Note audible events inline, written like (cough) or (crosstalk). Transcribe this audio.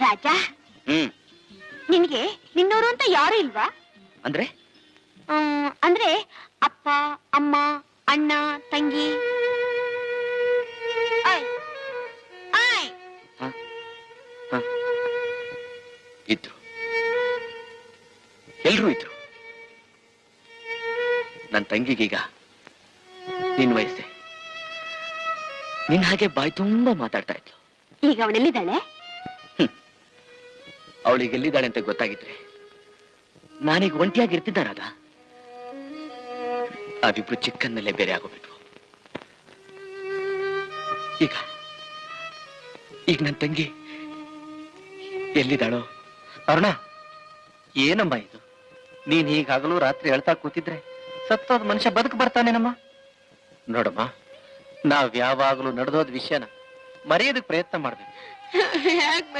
ರಾಜ? ಹ್ಮ್. ನಿನ್ಗೆ ನಿನ್ನೋರು ಅಂತ ಯಾರು ಇಲ್ವಾ? ಅಂದ್ರೆ? ಅಂದ್ರೆ ಅಪ್ಪ ಅಮ್ಮ ಅಣ್ಣ ತಂಗಿ. ಆಯ್. ಆಯ್. ಇದ್ರು. ಎಲ್ರೂ ಇದ್ರು. ನನ್ನ ತಂಗಿಗೀಗ ನಿನ್ ವಯಸ್ಸೆ. ನಿನ್ ಹಾಗೆ ಬಾಯಿ ತುಂಬಾ ಮಾತಾಡ್ತಾ ಇದ್ಲು. ಈಗ ಅವಳೆಲ್ಲಿದ್ದಾಳೆ ಅವಳಿಗೆ ಎಲ್ಲಿದ್ದಾಳೆ ಅಂತ ಗೊತ್ತಾಗಿದ್ರೆ ನಾನೀಗ ಒಂಟಿಯಾಗಿ ಇರ್ತಿದ್ದಾನ ರಾಧ. ನಾವಿಬ್ರು ಚಿಕ್ಕನ್ನಲ್ಲೇ ಬೇರೆ ಆಗೋಗ್ಬಿಟ್ವು. ಈಗ ಈಗ ನನ್ನ ತಂಗಿ ಎಲ್ಲಿದ್ದಾಳೋ? ಅರುಣ ಏನಮ್ಮ ಇದು? ನೀನ್ ಹೀಗಾಗಲೂ ರಾತ್ರಿ ಹೇಳ್ತಾ ಕೂತಿದ್ರೆ ಸತ್ತೋದ್ ಮನುಷ್ಯ ಬದುಕು ಬರ್ತಾನೇನಮ್ಮ? ನೋಡಮ್ಮ ನಾವ್ ಯಾವಾಗ್ಲೂ ನಡೆದೋದ್ ವಿಷಯನ ಮರೆಯೋದಕ್ ಪ್ರಯತ್ನ ಮಾಡ್ಬೇಕು. (laughs)